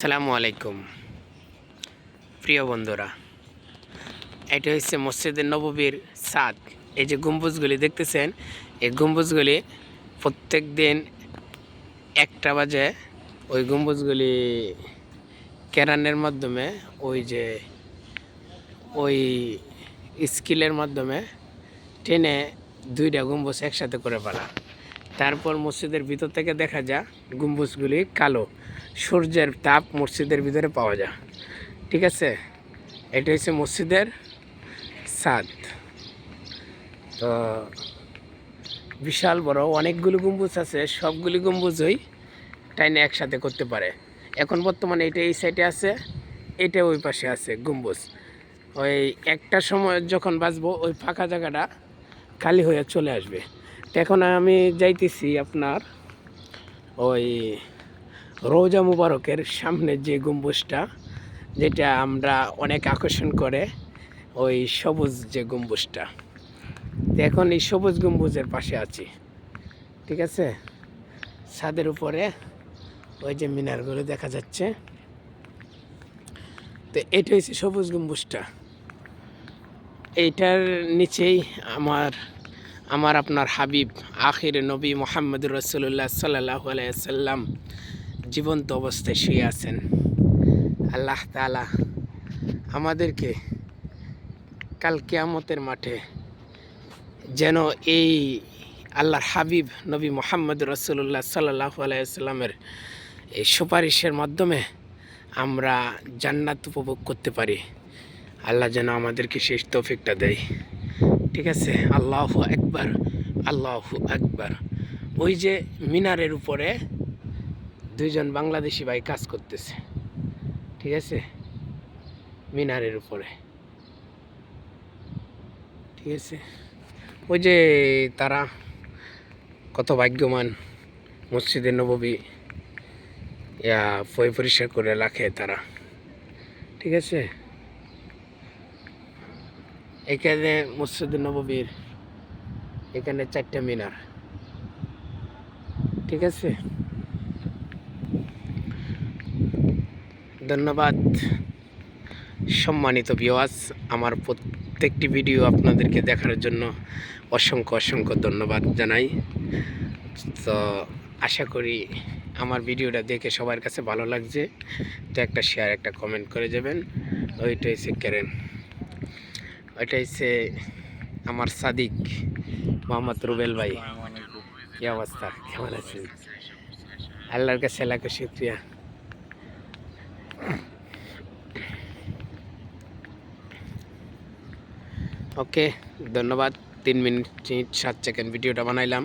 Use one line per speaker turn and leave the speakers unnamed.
আসসালামু আলাইকুম। প্রিয় বন্ধুরা, এটা হচ্ছে মসজিদের নববীর সাদ। এই যে গম্বুজগুলি দেখতেছেন, এই গম্বুজগুলি প্রত্যেক দিন একটা বাজে ওই গম্বুজগুলি কেরানের মাধ্যমে, ওই যে ওই স্কিলের মাধ্যমে টেনে দুইটা গম্বুজ একসাথে করে ফেলা। তারপর মসজিদের ভিতর থেকে দেখা যা, গম্বুজগুলি কালো। সূর্যের তাপ মসজিদের ভিতরে পাওয়া যায় ঠিক আছে? এটা হচ্ছে মসজিদের ছাদ। তো বিশাল বড়, অনেকগুলো গম্বুজ আছে, সবগুলি গম্বুজই টাইনে একসাথে করতে পারে। এখন বর্তমানে এটা এই সাইডে আছে, এটা ওই পাশে আছে গম্বুজ। ওই একটা সময় যখন বাঁচবো, ওই ফাঁকা জায়গাটা খালি হয়ে চলে আসবে। এখন আমি যাইতেছি আপনার ওই রোজা মুবারকের সামনে যে গম্বুজটা, যেটা আমরা অনেক আকর্ষণ করে, ওই সবুজ যে গম্বুজটা। এখন এই সবুজ গম্বুজের পাশে আছি। ঠিক আছে? ছাদের উপরে ওই যে মিনারগুলো দেখা যাচ্ছে। তো এটা হচ্ছে সবুজ গম্বুজটা। এইটার নিচেই আমার আমার আপনার হাবিব, আখির নবী মোহাম্মদ রসুল্লাহ সাল্লাহ আলাইসাল্লাম জীবন্ত অবস্থায় শুয়ে আছেন। আল্লাহ তালা আমাদেরকে কাল কেয়ামতের মাঠে যেন এই আল্লাহর হাবিব নবী মোহাম্মদ রসুল্লাহ সাল্লাহ আলাইসাল্লামের এই সুপারিশের মাধ্যমে আমরা জান্নাত উপভোগ করতে পারি। আল্লাহ যেন আমাদেরকে শেষ তৌফিকটা দেয়। ঠিক আছে? আল্লাহ একবার আল্লাহ একবার ওই যে মিনারের উপরে দুইজন বাংলাদেশি ভাই কাজ করতেছে, ঠিক আছে? মিনারের উপরে, ঠিক আছে? ওই যে তারা কত ভাগ্যবান মসজিদের নববী, ইয়া পরিষ্কার করে রাখে তারা, ঠিক আছে? এখানে মসজিদের নববীর, এখানে চারটা মিনার। ঠিক আছে? ধন্যবাদ। সম্মানিত বিওয়াজ আমার প্রত্যেকটি ভিডিও আপনাদেরকে দেখার জন্য অসংখ্য অসংখ্য ধন্যবাদ জানাই। তো আশা করি আমার ভিডিওটা দেখে সবার কাছে ভালো লাগছে। তো একটা শেয়ার একটা কমেন্ট করে যাবেন। ওইটা হচ্ছে কেরেন ওইটা হচ্ছে আমার সাদিক মোহাম্মদ রুবেল ভাই। কি অবস্থা? কেমন আছেন? আল্লাহর কাছে লাখো শুক্রিয়া। ওকে, ধন্যবাদ। তিন মিনিট সাত সেকেন্ড ভিডিওটা বানাইলাম।